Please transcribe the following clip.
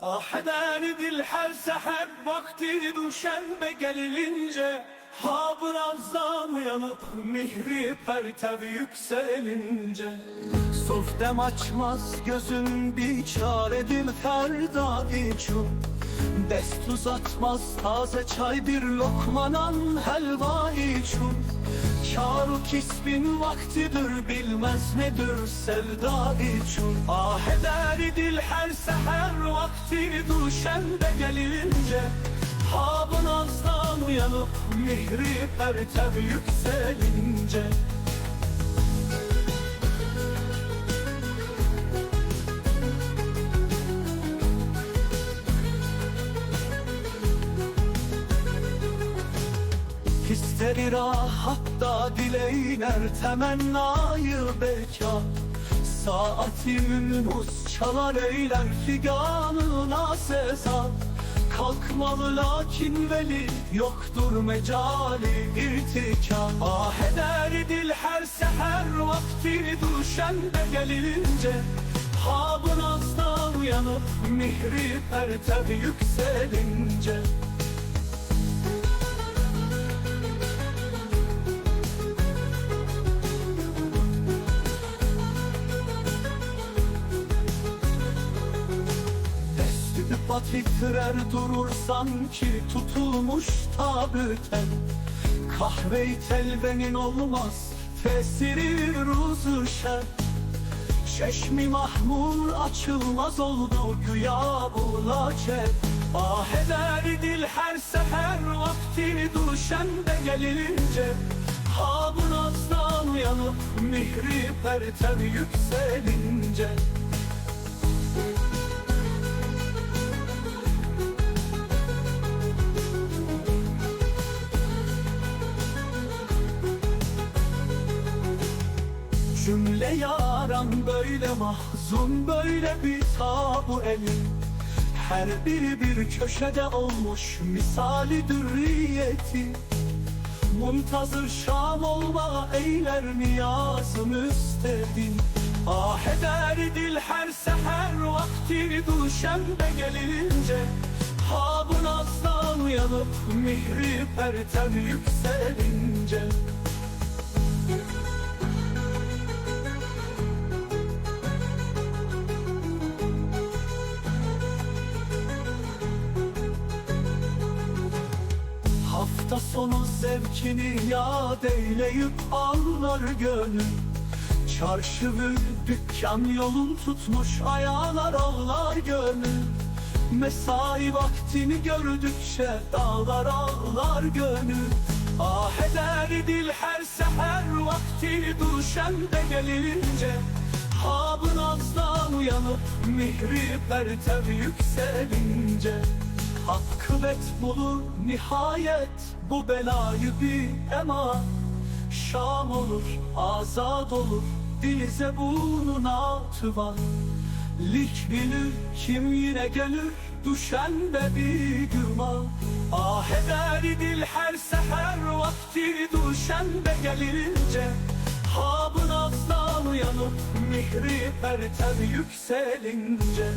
Ah eder dil her seher vakti düşenme gelilince Ha birazdan uyanıp mihri pertev yükselince. Softem açmaz gözün bir çaredir ferda için Dest uzatmaz taze çay bir lokmanan helva için Kâru kisbin vaktidir bilmez nedir? Sevda için Ah eder dil her seher vakti. Düşende gelince Ha bu nazdan uyanıp mihri pertev yükselince İsteri rahatta dileyler temennayı beka. Saatimin hus çalar eyler figanına seza. Kalkmalı lakin veli yoktur mecali irtika. Ah eder dil her seher vakti düşende gelince. Ha bu nazdan uyanıp mihri pertev yükselince Destü patitrer durur sanki tutulmuş tabüten Kahve-i telvenin olmaz tesiri ruzu şer. Çeşmi mahmur açılmaz oldu güya bu laçet Ah eder dil her seher vakti düşende gelince. Ha bu nazdan uyanıp mihri pertev yükselince Cümle yaran böyle mahzun böyle bir tabu elin Her biri bir köşede olmuş misali dürriyeti. Muntazır şam olma eyler niyazı müstedin Ah eder dil her seher vakti düşende gelince. Ha bu nazdan uyanıp mihri pertev yükselince Hafta sonu zevkini yad eyleyip ağlar gönül. Çarşı ve dükkan yolun tutmuş ayağlar ağlar gönül. Mesai vaktini gördükçe dağlar ağlar gönül. Ah eder dil her seher vakti düşende gelince. Ha bu nazdan uyanıp mihri pertev yükselince Akıbet bulur nihayet bu belayı bir ema. Şam olur, azad olur, dilize bununa tıvan Lik bilir kim yine gelir, düşen de bir güman Ah eder dil her seher vakti düşen de gelince. Ha bu nazdan uyanıp mihri pertev yükselince